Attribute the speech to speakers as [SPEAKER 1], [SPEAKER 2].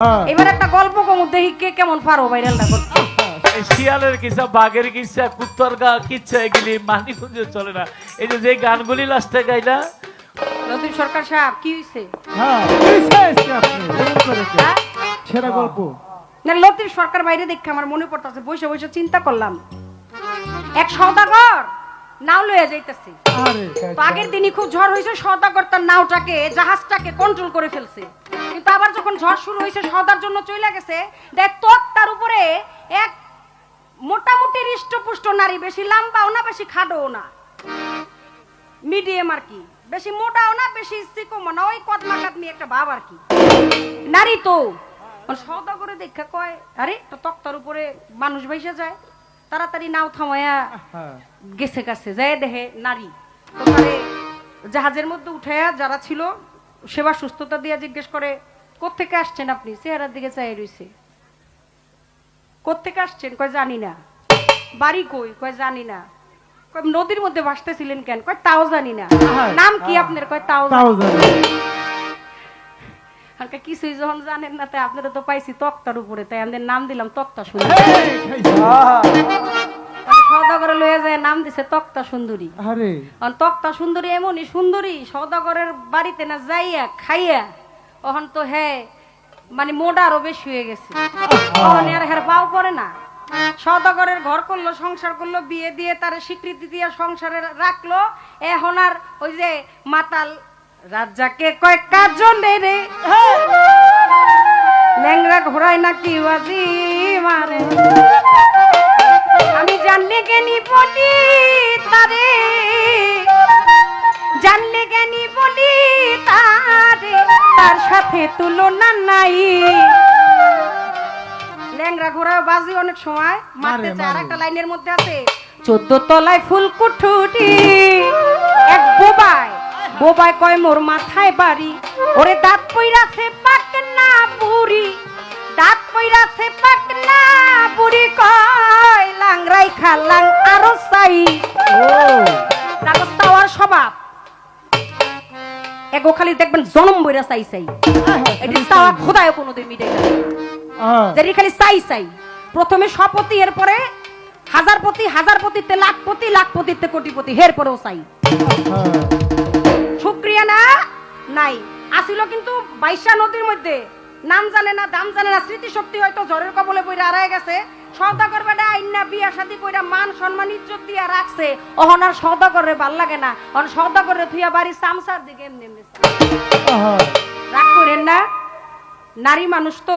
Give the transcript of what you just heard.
[SPEAKER 1] হ্যাঁ।
[SPEAKER 2] এবার একটা গল্প কম দেখি কে কেমন পারো ভাইরালটা করতে।
[SPEAKER 3] শিয়ালের কিসা বাঘের কিসা কুত্তর গা কিচ্ছা এগুলি মানিকুঞ্জে চলে না। এই যে যে গানগুলি লাস্টে গাইলা।
[SPEAKER 2] লতিফ সরকার সাহেব কি হয়েছে
[SPEAKER 1] হ্যাঁ?
[SPEAKER 2] হ্যাঁ?
[SPEAKER 1] সেরা গল্প।
[SPEAKER 2] না লতিফ সরকার বাইরে দেখে আমার মনে পড়তেছে বসে বসে চিন্তা করলাম। এক সওদাগর! নাও লইয়া যাইতেছে। তো আগের দিনই খুব ঝড় হয়েছে সওদাগর তার নাওটাকে জাহাজটাকে কন্ট্রোল করে ফেলছে। কিন্তু আবার যখন ঝড় শুরু হয়েছে সওদার জন্য চলে গেছে দেখ তক তার উপরে এক মোটামুটি হৃষ্টপুষ্ট নারী বেশি লম্বাও না বেশি খাডোও না। মিডিয়াম আর কি। বেশি মোটাও না বেশি চিকমও না। ওই কদমা কাদমি একটা ভাব আর কি। নারী তো। সদা সওদাগরে দেখা কয় আরে তো তক্তার উপরে মানুষ বসে যায়। তাড়াতাড়ি নাও থামায়া
[SPEAKER 1] হ্যাঁ।
[SPEAKER 2] গেছে কাছে যায় দেখে নারী। তো তারে জাহাজের মধ্যে উঠায়া যারা ছিল সেবা সুস্থতা দিয়ে জিজ্ঞেস করে কোত্থেকে আসছেন আপনি? চেহারার দিকে চাই রইছে। কোত্থেকে আসছেন? কয় জানি না। বাড়ি কই? কয় জানি না। কয় নদীর মধ্যে ভাসতেছিলেন কেন? কয় তাও জানি না। নাম কি আপনার? কয় তাও হালকা কিছুই যখন জানেন না তাই আপনারা তো পাইছি তক্তার উপরে। তাই আমাদের নাম দিলাম তক্তা শুনে। যায় তক্তা সুন্দরী।
[SPEAKER 1] আরে।
[SPEAKER 2] তক্তা সুন্দরী এমনই সুন্দরী সদাগরের বাড়িতে না যাইয়া খাইয়া ওহন তো হ্যাঁ মানে মোটা আরও বেশি হয়ে গেছে। ওহন আর হের পাও পড়ে না। সদাগরের ঘর করল সংসার করল বিয়ে দিয়ে তার স্বীকৃতি দিয়ে সংসারে রাখল। এখন আর ওই যে মাতাল রাজাকে কয় কাজলে রে ল্যাংরা ঘোড়ায় নাকি বাজি মারে? জানলে জ্ঞানী বলি তারে। জানলে জ্ঞানী বলি তারে তার সাথে তুলনা নাই। ল্যাংরা ঘোড়া বাজি অনেক সময় মারতে চায়। আর একটা লাইনের মধ্যে আছে চোদ্দ তলায় ফুলকুঠুটি এক বোবায় বোবায় কয় মোর মাথায় বাড়ি। ওরে দাঁত পইরাছে পাকনা বুড়ি। দাঁত খালাং আরও চাই। তারপর চাওয়ার স্বভাব। এগো খালি দেখবেন জনম বইরা চাই চাই। এটি চাওয়া খোদায় কোনোদিন মিটে যাবে
[SPEAKER 1] হ্যাঁ
[SPEAKER 2] যেটি খালি চাই চাই। প্রথমে শপতি এরপরে হাজার পতি হাজার পতিতে লাখপতি লাখপতিতে কোটিপতি হের পরেও চাই। শুক্রিয়া না নাই। আসিল কিন্তু বাইশা নদীর মধ্যে। নাম জানে না দাম জানে না। স্মৃতিশক্তি হয়তো ঝড়ের কবলে পইরা হারায় গেছে। সৌদাগর বেটা আইনা বিয়া শাদি কইরা মান সম্মান ইজ্জত দিয়া রাখছে। অহন আর সৌদাগরে ভালো লাগে না। অন সৌদাগরে থুইয়া বাড়ি সামসার দিকে এমনি এমনি। রাগ করেন না? নারী মানুষ তো